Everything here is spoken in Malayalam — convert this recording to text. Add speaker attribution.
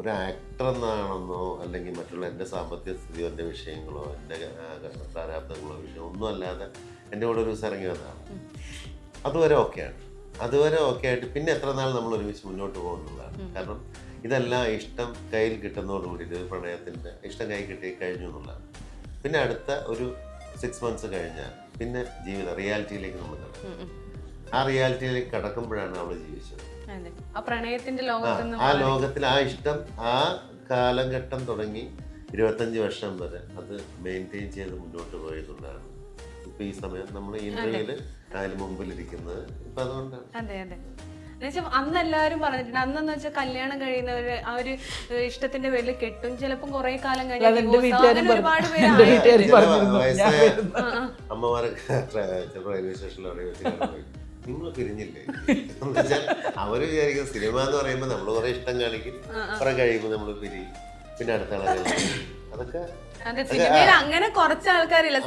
Speaker 1: ഒരു ആക്ടർ എന്നാണെന്നോ അല്ലെങ്കിൽ മറ്റുള്ള എന്റെ സാമ്പത്തിക സ്ഥിതിയോ എന്റെ വിഷയങ്ങളോ എന്റെ പ്രാരാബ്ദങ്ങളോ വിഷയമോ ഒന്നും അല്ലാതെ എന്റെ കൂടെ ഒരു ദിവസം ഇറങ്ങി വന്നതാണ്. അതുവരെ ഓക്കെയാണ് അതുവരെ ഓക്കെ ആയിട്ട് പിന്നെ എത്ര നാൾ നമ്മൾ ഒരുമിച്ച് മുന്നോട്ട് പോകുന്നതാണ്. കാരണം ഇതെല്ലാം ഇഷ്ടം കയ്യിൽ കിട്ടുന്നതോടുകൂടി ഇത് പ്രണയത്തിന്റെ ഇഷ്ടം കൈ കിട്ടി കഴിഞ്ഞു എന്നുള്ളതാണ്. പിന്നെ അടുത്ത ഒരു സിക്സ് മന്ത്സ് കഴിഞ്ഞാൽ പിന്നെ ജീവിത റിയാലിറ്റിയിലേക്ക് നമ്മൾ കടക്കും. ആ റിയാലിറ്റിയിലേക്ക് കടക്കുമ്പോഴാണ് അവൾ ജീവിച്ചത്.
Speaker 2: അതെ. ആ പ്രണയത്തിന്റെ
Speaker 1: ആ,
Speaker 2: ലോകത്ത് നിന്ന്
Speaker 1: ആ ലോകത്തിൽ ആ ഇഷ്ടം ആ കാലഘട്ടം തുടങ്ങി ഇരുപത്തഞ്ച് വർഷം വരെ അത് മെയിന്റെയിൻ ചെയ്ത് മുന്നോട്ട് പോയതുകൊണ്ടാണ്. ഇപ്പൊ ഈ സമയം നമ്മൾ ഈ ഇന്റർവ്യൂൽ മുമ്പിൽ മുമ്പിലിരിക്കുന്നത് ഇപ്പൊ അതുകൊണ്ടാണ്.
Speaker 2: അതെ അതെ. അന്ന് എല്ലാവരും പറഞ്ഞിട്ടുണ്ട്. അന്നെന്ന് വെച്ചാൽ കല്യാണം കഴിയുന്നവര് ആ ഒരു ഇഷ്ടത്തിന്റെ പേരിൽ കെട്ടും. ചിലപ്പം കുറെ കാലം കഴിഞ്ഞ്
Speaker 3: അല്ലാതെ എന്റെ
Speaker 2: divorce ആവും.
Speaker 3: വീട്ടുകാരും
Speaker 2: അങ്ങനെ ഒരുപാട്. പേര്
Speaker 1: അമ്മമാരൊക്കെ റെയിൽവേ സ്റ്റേഷനിൽ നിങ്ങൾ പിരിഞ്ഞില്ലേ എന്ന് വെച്ചാൽ അവർ വിചാരിക്കുന്ന സിനിമ എന്ന് പറയുമ്പോൾ നമ്മൾ കുറെ ഇഷ്ടം കാണിക്കും. കുറെ കഴിയുമ്പോൾ നമ്മൾ പിരിയും. പിന്നെ അടുത്ത ആളെ അതൊക്കെ
Speaker 2: അങ്ങനെ കുറച്ച് ആൾക്കാരില്ല.